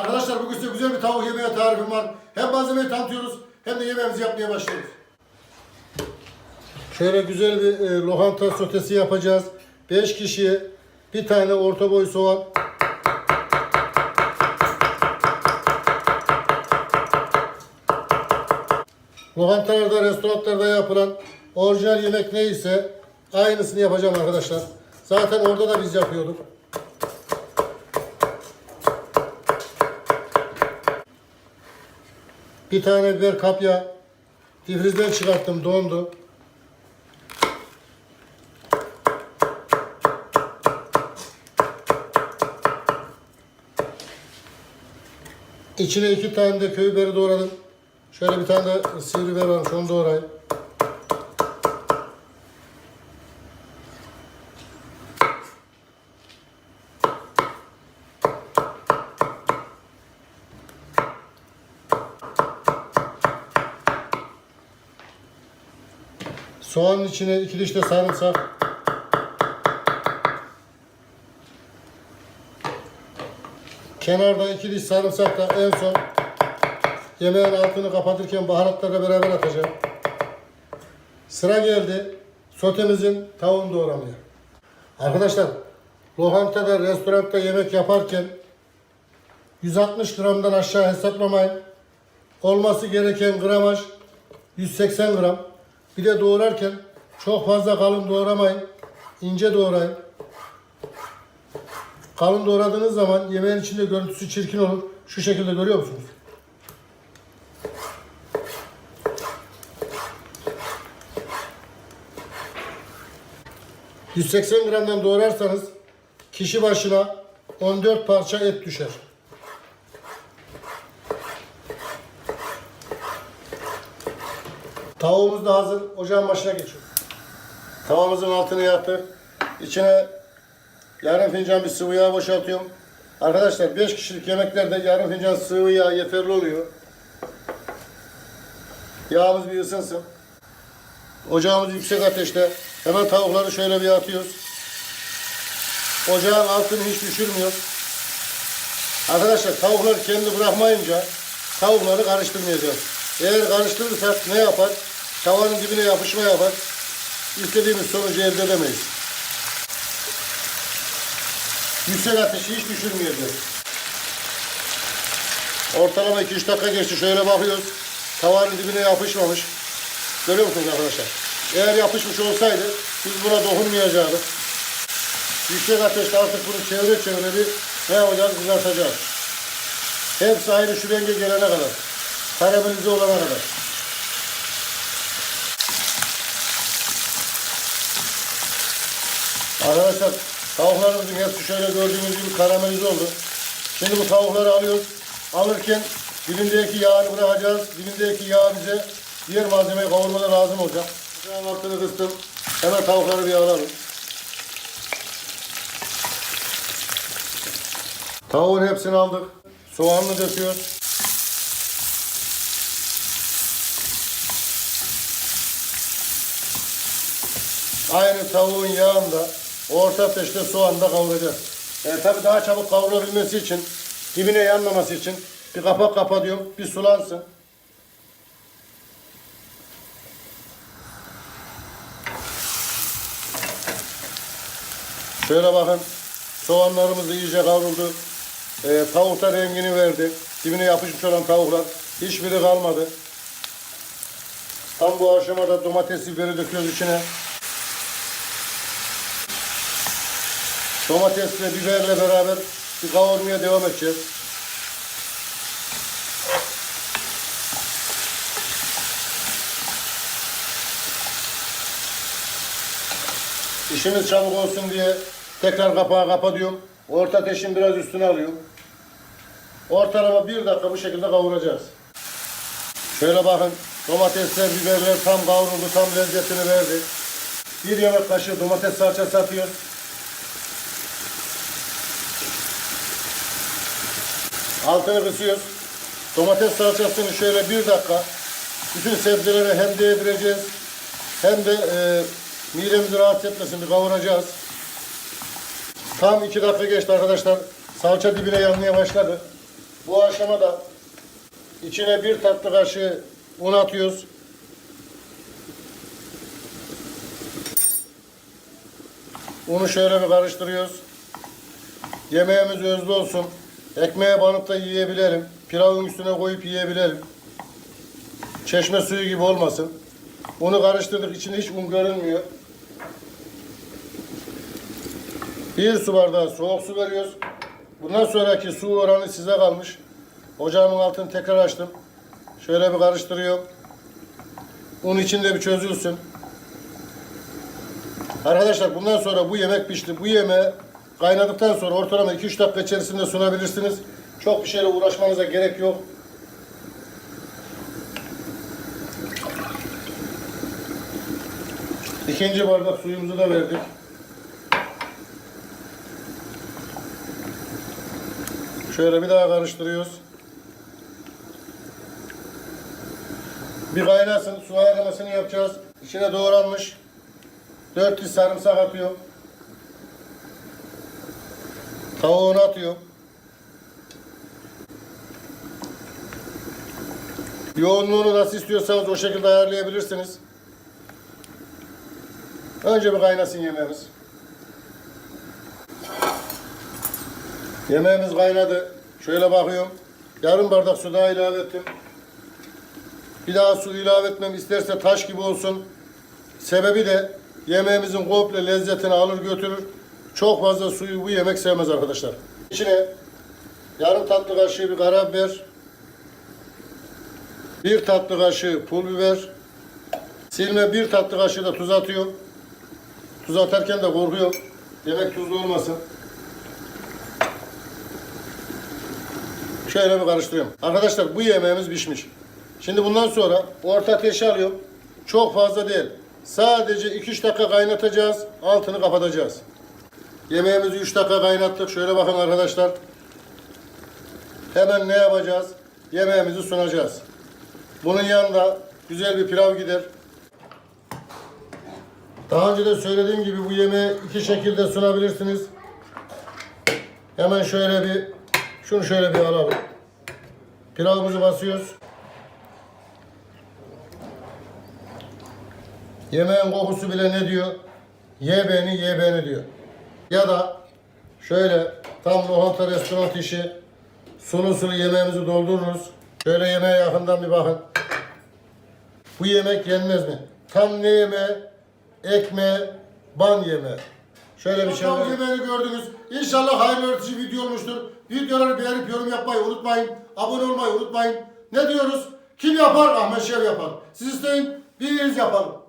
Arkadaşlar bugün size güzel bir tavuk yemeği tarifim var. Hem malzemeyi tanıtıyoruz hem de yemeğimizi yapmaya başlıyoruz. Şöyle güzel bir e, lokanta sotesi yapacağız. 5 kişiye bir tane orta boy soğan. Lokantalarda, restoranlarda yapılan orijinal yemek neyse aynısını yapacağım arkadaşlar. Zaten orada da biz yapıyorduk. Bir tane biber kapya difrizden çıkarttım dondu. İçine iki tane de köy biberi doğradım. Şöyle bir tane de sivri biber varmış onu doğrayayım. Soğanın içine iki diş de sarımsak. Kenarda iki diş sarımsak da en son yemeğin altını kapatırken baharatlarla beraber atacağım. Sıra geldi sotemizin tavuğunu doğramaya. Arkadaşlar lokantada, restoranda yemek yaparken 160 gramdan aşağı hesaplamayın. Olması gereken gramaj 180 gram. Bir de doğrarken çok fazla kalın doğramayın. ince doğrayın. Kalın doğradığınız zaman yemeğin içinde görüntüsü çirkin olur. Şu şekilde görüyor musunuz? ...180 gramdan doğrarsanız... ...kişi başına 14 parça et düşer. Tavuğumuz da hazır. Ocağın başına geçiyor. Tavamızın altını yaktık. İçine yarım fincan bir sıvı yağ boşaltıyorum. Arkadaşlar 5 kişilik yemeklerde yarım fincan sıvı yağ yeterli oluyor. Yağımız bir ısınsın. Ocağımız yüksek ateşte. Hemen tavukları şöyle bir atıyoruz. Ocağın altını hiç düşürmüyoruz. Arkadaşlar tavuklar kendi bırakmayınca tavukları karıştırmayacağız. Eğer karıştırırsak ne yapar? Tavanın dibine yapışma yapar. İstediğimiz sonucu elde edemeyiz. Yüksek ateşi hiç düşürmeyeceğiz. Ortalama 2-3 dakika geçti. Şöyle bakıyoruz. Tavanın dibine yapışmamış. Görüyor musunuz arkadaşlar? Eğer yapışmış olsaydı biz buna dokunmayacaktık. Yüksek ateşte artık bunu çevre çevre bir ne yapacağız? Kızartacağız. Hepsi aynı şu renge gelene kadar. Karamelize olana kadar. Arkadaşlar tavuklarımızın hepsi şöyle gördüğünüz gibi karamelize oldu. Şimdi bu tavukları alıyoruz. Alırken dibindeki yağını bırakacağız. Dibindeki yağ bize diğer malzemeyi kavurmada lazım olacak. Ocağın altını kıstım. Hemen tavukları bir alalım. Tavuğun hepsini aldık. Soğanını döküyoruz. Aynı tavuğun yağında orta ateşte soğanı da kavuracağız. E, tabii daha çabuk kavrulabilmesi için, dibine yanmaması için bir kapak kapatıyorum, bir sulansın. Şöyle bakın, soğanlarımız iyice kavruldu. E, tavuk da rengini verdi. Dibine yapışmış olan tavuklar hiçbiri kalmadı. Tam bu aşamada domatesi biberi döküyoruz içine. Domatesle biberle beraber bir kavurmaya devam edeceğiz. İşimiz çabuk olsun diye tekrar kapağı kapatıyorum. Orta ateşin biraz üstüne alıyorum. Ortalama bir dakika bu şekilde kavuracağız. Şöyle bakın domatesler, biberler tam kavruldu, tam lezzetini verdi. Bir yemek kaşığı domates salçası atıyoruz. Altını kısıyoruz. Domates salçasını şöyle bir dakika bütün sebzelere hem değdireceğiz hem de e, midemizi rahatsız etmesin bir kavuracağız. Tam iki dakika geçti arkadaşlar. Salça dibine yanmaya başladı. Bu aşamada içine bir tatlı kaşığı un atıyoruz. Unu şöyle bir karıştırıyoruz. Yemeğimiz özlü olsun. Ekmeğe banıp da yiyebilirim. Pilavın üstüne koyup yiyebilirim. Çeşme suyu gibi olmasın. Unu karıştırdık. içinde hiç un görünmüyor. Bir su bardağı soğuk su veriyoruz. Bundan sonraki su oranı size kalmış. Ocağımın altını tekrar açtım. Şöyle bir karıştırıyorum. Un içinde bir çözülsün. Arkadaşlar bundan sonra bu yemek pişti. Bu yemeği kaynadıktan sonra ortalama 2-3 dakika içerisinde sunabilirsiniz. Çok bir şeyle uğraşmanıza gerek yok. İkinci bardak suyumuzu da verdik. Şöyle bir daha karıştırıyoruz. Bir kaynasın. Su ayarlamasını yapacağız. İçine doğranmış 4 diş sarımsak atıyorum. Tavuğunu atıyorum. Yoğunluğunu nasıl istiyorsanız o şekilde ayarlayabilirsiniz. Önce bir kaynasın yemeğimiz. Yemeğimiz kaynadı. Şöyle bakıyorum. Yarım bardak su daha ilave ettim. Bir daha su ilave etmem isterse taş gibi olsun. Sebebi de yemeğimizin komple lezzetini alır götürür. Çok fazla suyu bu yemek sevmez arkadaşlar. İçine yarım tatlı kaşığı bir karabiber, bir tatlı kaşığı pul biber, silme bir tatlı kaşığı da tuz atıyorum. Tuz atarken de korkuyorum. Yemek tuzlu olmasın. Şöyle bir karıştırıyorum. Arkadaşlar bu yemeğimiz pişmiş. Şimdi bundan sonra orta ateşe alıyorum. Çok fazla değil. Sadece 2-3 dakika kaynatacağız. Altını kapatacağız. Yemeğimizi 3 dakika kaynattık. Şöyle bakın arkadaşlar. Hemen ne yapacağız? Yemeğimizi sunacağız. Bunun yanında güzel bir pilav gider. Daha önce de söylediğim gibi bu yemeği iki şekilde sunabilirsiniz. Hemen şöyle bir şunu şöyle bir alalım. Pilavımızı basıyoruz. Yemeğin kokusu bile ne diyor? Ye beni, ye beni diyor. Ya da şöyle tam lokanta restoran işi sulu sulu yemeğimizi doldururuz. Şöyle yemeğe yakından bir bakın. Bu yemek yenmez mi? Tam ne yemeği? Ekmeği, ban yemeği. Şöyle bir şey var. yemeğini gördünüz. İnşallah hayırlı öğretici video olmuştur. Videoları beğenip yorum yapmayı unutmayın. Abone olmayı unutmayın. Ne diyoruz? Kim yapar? Ahmet Şev yapar. Siz isteyin, biz yapalım.